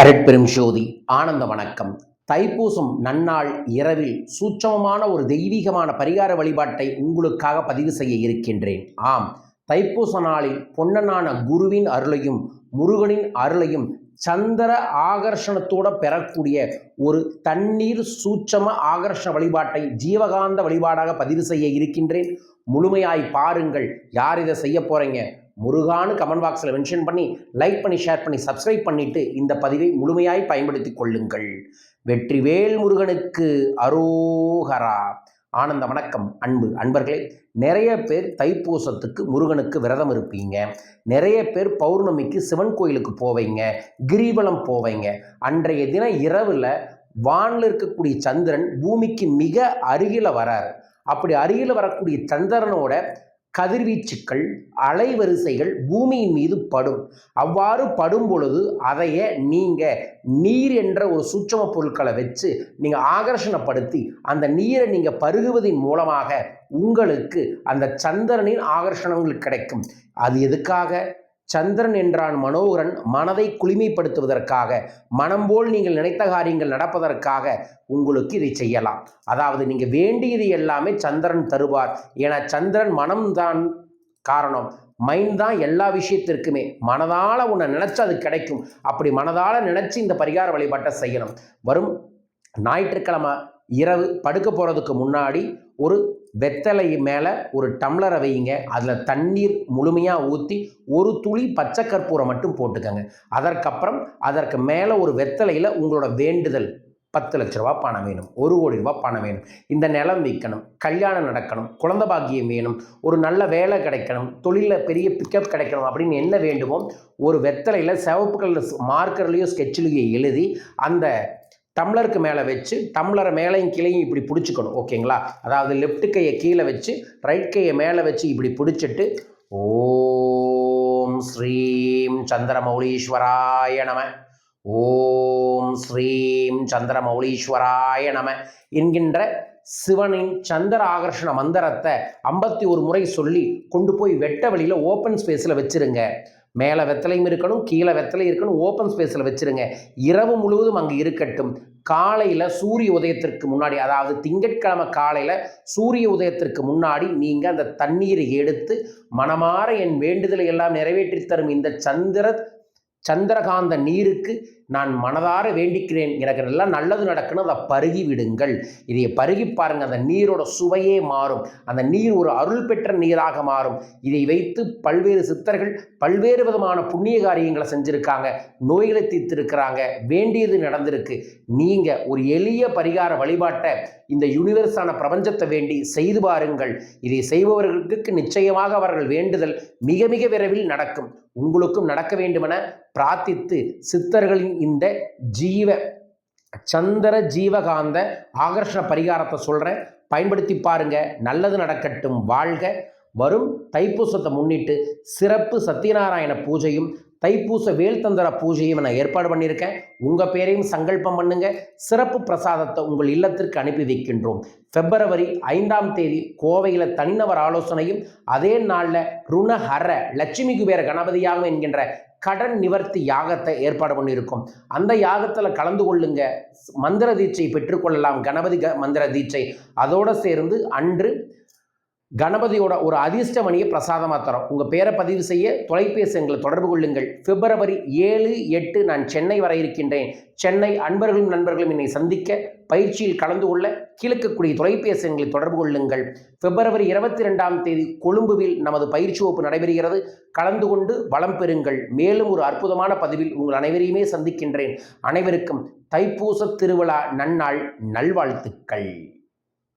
அரட்பெரும் ஜோதி ஆனந்த வணக்கம். தைப்பூசம் நன்னாள் இரவில் சூட்சமமான ஒரு தெய்வீகமான பரிகார வழிபாட்டை உங்களுக்காக பதிவு செய்ய இருக்கின்றேன். ஆம் தைப்பூச நாளில் பொன்னனான குருவின் அருளையும் முருகனின் அருளையும் சந்திர ஆகர்ஷணத்தோட பெறக்கூடிய ஒரு தண்ணீர் சூட்சம ஆகர்ஷண வழிபாட்டை ஜீவகாந்த வழிபாடாக பதிவு செய்ய இருக்கின்றேன். முழுமையாய் பாருங்கள் யார் இதை செய்ய போகிறீங்க முருகான்னு கமெண்ட் பாக்ஸில் மென்ஷன் பண்ணி லைக் பண்ணி ஷேர் பண்ணி சப்ஸ்கிரைப் பண்ணிட்டு இந்த பதிவை முழுமையாய் பயன்படுத்தி கொள்ளுங்கள். வெற்றிவேல் முருகனுக்கு அரோகரா. ஆனந்த வணக்கம் அன்பு அன்பர்களே. நிறைய பேர் தைப்பூசத்துக்கு முருகனுக்கு விரதம் இருப்பீங்க. நிறைய பேர் பௌர்ணமிக்கு சிவன் கோயிலுக்கு போவீங்க. கிரிவலம் போவீங்க. அன்றைய தினம் இரவில் வானில் இருக்கக்கூடிய சந்திரன் பூமிக்கு மிக அருகில் வராரு. அப்படி அருகில் வரக்கூடிய சந்திரனோட கதிர்வீச்சுக்கள் அலைவரிசைகள் பூமியின் மீது படும். அவ்வாறு படும் பொழுது அதைய நீங்கள் நீர் என்ற ஒரு சூட்சம பொருட்களை வச்சு நீங்கள் ஆகர்ஷணப்படுத்தி அந்த நீரை நீங்கள் பருகுவதன் மூலமாக உங்களுக்கு அந்த சந்திரனின் ஆகர்ஷணங்கள் கிடைக்கும். அது எதுக்காக? சந்திரன் என்றான் மனோகரன் மனதை குளிமைப்படுத்துவதற்காக. மனம் போல் நீங்கள் நினைத்த காரியங்கள் நடப்பதற்காக உங்களுக்கு இதை செய்யலாம். அதாவது நீங்கள் வேண்டியது எல்லாமே சந்திரன் தருவார். ஏன்னா சந்திரன் மனம்தான் காரணம். மைண்ட் தான் எல்லா விஷயத்திற்குமே. மனதால் உன்னை நினச்சி அது கிடைக்கும். அப்படி மனதால் நினச்சி இந்த பரிகார வழிபாட்டை செய்யணும். வரும் ஞாயிற்றுக்கிழமை இரவு படுக்க போகிறதுக்கு முன்னாடி ஒரு வெத்தலை மேலே ஒரு டம்ளரை வையுங்க. அதில் தண்ணீர் முழுமையாக ஊற்றி ஒரு துளி பச்சை கற்பூரம் மட்டும் போட்டுக்கோங்க. அதற்கப்புறம் அதற்கு மேலே ஒரு வெத்தலையில் உங்களோட வேண்டுதல் பத்து லட்ச ரூபா பணம் வேணும். ஒரு கோடி ரூபா பணம் வேணும். இந்த நிலம் விற்கணும். கல்யாணம் நடக்கணும். குழந்த பாக்கியம் வேணும். ஒரு நல்ல வேலை கிடைக்கணும். தொழிலில் பெரிய பிக்கப் கிடைக்கணும் அப்படின்னு என்ன வேண்டுமோ ஒரு வெத்தலையில் சிவப்பு கலர் மார்க்கர்லேயோ ஸ்கெட்சிலேயோ எழுதி அந்த டம்ளருக்கு மேலே வச்சு டம்ளரை மேலேயும் கீழேயும் இப்படி பிடிச்சிக்கணும் ஓகேங்களா? அதாவது லெஃப்ட் கையை கீழே வச்சு ரைட் கையை மேலே வச்சு இப்படி பிடிச்சிட்டு ஓம் ஸ்ரீம் சந்திரமௌலீஸ்வராய நம ஓம் ஸ்ரீம் சந்திரமௌலீஸ்வராய நம என்கின்ற சிவனின் சந்திர ஆகர்ஷண மந்திரத்தை ஐம்பத்தி ஒரு முறை சொல்லி கொண்டு போய் வெட்ட வழியில் ஓப்பன் ஸ்பேஸில் வச்சுருங்க. மேலே வெத்தலையும் இருக்கணும் கீழே வெத்தலையும் இருக்கணும் ஓப்பன் ஸ்பேஸில் வச்சுருங்க. இரவு முழுவதும் அங்கே இருக்கட்டும். காலையில் சூரிய உதயத்திற்கு முன்னாடி அதாவது திங்கட்கிழமை காலையில் சூரிய உதயத்திற்கு முன்னாடி நீங்கள் அந்த தண்ணீரை எடுத்து மனமாற என் வேண்டுதலை எல்லாம் நிறைவேற்றி தரும் இந்த சந்திர சந்திரகாந்த நீருக்கு நான் மனதார வேண்டிக்கிறேன். எனக்கு நல்லா நல்லது நடக்கணும் அதை பருகி விடுங்கள். இதை பருகி பாருங்க அந்த நீரோட சுவையே மாறும். அந்த நீர் ஒரு அருள் பெற்ற நீராக மாறும். இதை வைத்து பல்வேறு சித்தர்கள் பல்வேறு விதமான புண்ணிய காரியங்களை செஞ்சுருக்காங்க. நோய்களை தீர்த்திருக்கிறாங்க. வேண்டியது நடந்திருக்கு. நீங்கள் ஒரு எளிய பரிகார வழிபாட்டை இந்த யூனிவர்ஸான பிரபஞ்சத்தை வேண்டி செய்து பாருங்கள். இதை செய்பவர்களுக்கு நிச்சயமாக அவர்கள் வேண்டுதல் மிக மிக விரைவில் நடக்கும். உங்களுக்கும் நடக்க வேண்டுமென பிரார்த்தித்து சித்தர்களின் இந்த ஜீவ சந்திர ஜீவகாந்த ஆகர்ஷண பரிகாரத்தை சொல்கிறேன் பயன்படுத்தி பாருங்க. நல்லது நடக்கட்டும். வாழ்க. வரும் தைப்பூசத்தை முன்னிட்டு சிறப்பு சத்யநாராயண பூஜையும் தைப்பூச வேல்தந்திர பூஜையும் நான் ஏற்பாடு பண்ணியிருக்கேன். உங்கள் பேரையும் சங்கல்பம் பண்ணுங்க. சிறப்பு பிரசாதத்தை உங்கள் இல்லத்திற்கு அனுப்பி வைக்கின்றோம். பிப்ரவரி ஐந்தாம் தேதி கோவையில் தனிநபர் ஆலோசனையும் அதே நாளில் ருணஹர லட்சுமி குபேர கணபதியாகும் என்கின்ற கடன் நிவர்த்தி யாகத்தை ஏற்பாடு பண்ணியிருக்கோம். அந்த யாகத்தில் கலந்து கொள்ளுங்க. மந்திர தீட்சை பெற்றுக்கொள்ளலாம். கணபதி க மந்திர தீட்சை. அதோடு சேர்ந்து அன்று கணபதியோட ஒரு அதிர்ஷ்டமணியை பிரசாதமாக தரோம். உங்கள் பேரை பதிவு செய்ய தொலைபேசி எங்களை தொடர்பு கொள்ளுங்கள். பிப்ரவரி ஏழு எட்டு நான் சென்னை வர இருக்கின்றேன். சென்னை அன்பர்களும் நண்பர்களும் என்னை சந்திக்க பயிற்சியில் கலந்து கொள்ள கிழக்கக்கூடிய தொலைபேசி எங்களை தொடர்பு கொள்ளுங்கள். பிப்ரவரி இருபத்தி ரெண்டாம் தேதி கொழும்புவில் நமது பயிற்சி வகுப்பு நடைபெறுகிறது. கலந்து கொண்டு வளம் பெறுங்கள். மேலும் ஒரு அற்புதமான பதிவில் உங்கள் அனைவரையுமே சந்திக்கின்றேன். அனைவருக்கும் தைப்பூச திருவிழா நன்னாள் நல்வாழ்த்துக்கள்.